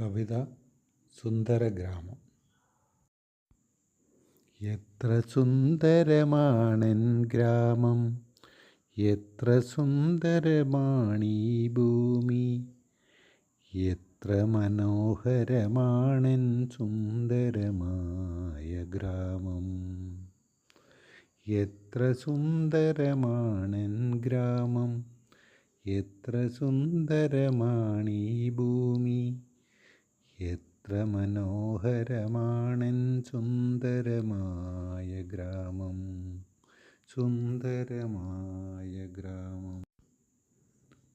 കവിത സുന്ദരഗ്രാമം. എത്ര സുന്ദരമാണെൻ ഗ്രാമം എത്ര സുന്ദരമാണീ ഭൂമി എത്ര മനോഹരമാണെൻ സുന്ദരമായ ഗ്രാമം. എത്ര സുന്ദരമാണെൻ ഗ്രാമം എത്ര സുന്ദരമാണീ ഭൂമി എത്ര മനോഹരമാണെൻ സുന്ദരമായ ഗ്രാമം സുന്ദരമായ ഗ്രാമം.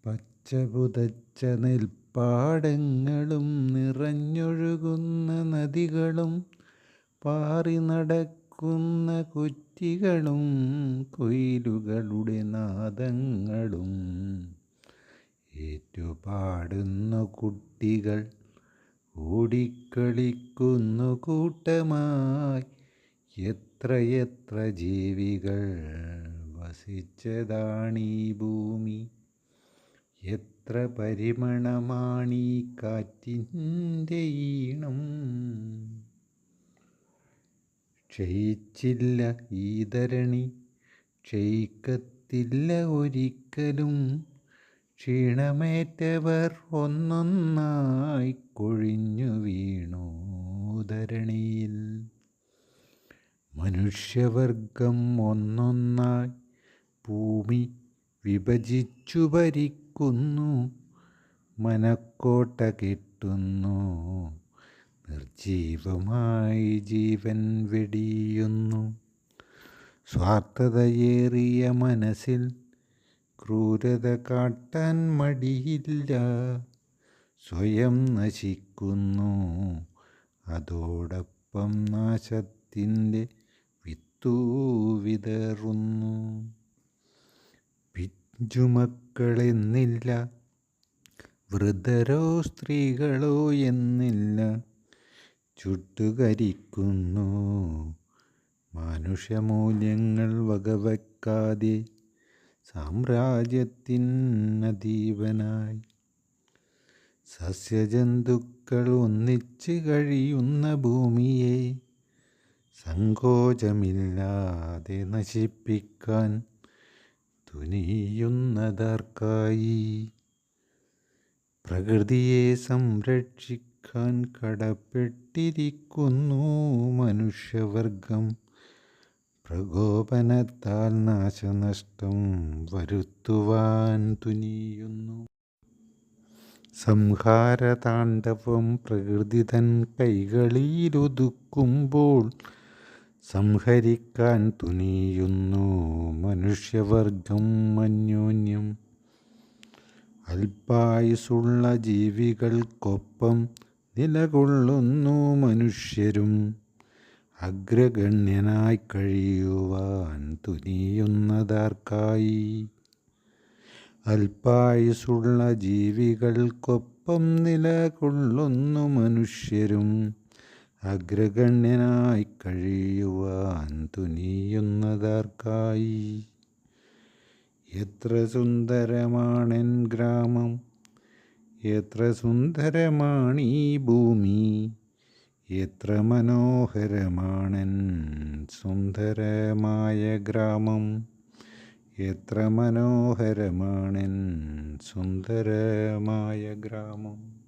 പച്ചപുതച്ച നെൽപ്പാടങ്ങളും നിറഞ്ഞൊഴുകുന്ന നദികളും പാറി നടക്കുന്ന കുറ്റികളും കുയിലുകളുടെ നാദങ്ങളും. ഏറ്റുപാടുന്ന കുട്ടികൾ ഓടിക്കളിക്കുന്നു കൂട്ടമായി. എത്രയെത്ര ജീവികൾ വസിച്ചതാണീ ഭൂമി. എത്ര പരിമണമാണീ കാറ്റിന്റെ ഈണം. ക്ഷയിച്ചില്ല ഈ ധരണി ക്ഷയിക്കത്തില്ല ഒരിക്കലും. ക്ഷീണമേറ്റവർ ഒന്നൊന്നായി കൊഴിഞ്ഞു വീണു ധരണിയിൽ. മനുഷ്യവർഗം ഒന്നൊന്നായി ഭൂമി വിഭജിച്ചു ഭരിക്കുന്നു മനക്കോട്ട കിട്ടുന്നു നിർജീവമായി ജീവൻ വെടിയുന്നു. സ്വാർത്ഥതയേറിയ മനസ്സിൽ ക്രൂരത കാട്ടാൻ മടിയില്ല. സ്വയം നശിക്കുന്നു. അതോടൊപ്പം നാശത്തിന്റെ വിത്തു വിതറുന്നു. പിഞ്ചുമക്കളെന്നില്ല വൃദ്ധരോ സ്ത്രീകളോ എന്നില്ല ചുട്ടുകരിക്കുന്നു. മാനുഷ്യമൂല്യങ്ങൾ വകവയ്ക്കാതെ സാമ്രാജ്യത്തിനധീപനായി സസ്യജന്തുക്കൾ ഒന്നിച്ച് കഴിയുന്ന ഭൂമിയെ സങ്കോചമില്ലാതെ നശിപ്പിക്കാൻ തുനിയുന്നതാർക്കായി? പ്രകൃതിയെ സംരക്ഷിക്കാൻ കടപ്പെട്ടിരിക്കുന്നു മനുഷ്യവർഗം. പ്രകോപനത്താൽ നാശനഷ്ടം വരുത്തുവാൻ തുനിയുന്നു. സംഹാരതാണ്ഡവം പ്രകൃതി തൻ കൈകളിലൊതുക്കുമ്പോൾ സംഹരിക്കാൻ തുനിയുന്നു മനുഷ്യവർഗം അന്യോന്യം. അല്പായുസുള്ള ജീവികൾക്കൊപ്പം നിലകൊള്ളുന്നു മനുഷ്യരും. അഗ്രഗണ്യനായി കഴിയുവാൻ തുനിയുന്നതാർക്കായി? അൽപായുസുള്ള ജീവികൾക്കൊപ്പം നിലകൊള്ളുന്നു മനുഷ്യരും. അഗ്രഗണ്യനായി കഴിയുവാൻ തുനിയുന്നതാർക്കായി? എത്ര സുന്ദരമാണെൻ ഗ്രാമം എത്ര സുന്ദരമാണീ ഭൂമി. എത്ര മനോഹരമാണൻ സുന്ദരമായ ഗ്രാമം. എത്ര മനോഹരമാണൻ സുന്ദരമായ ഗ്രാമം.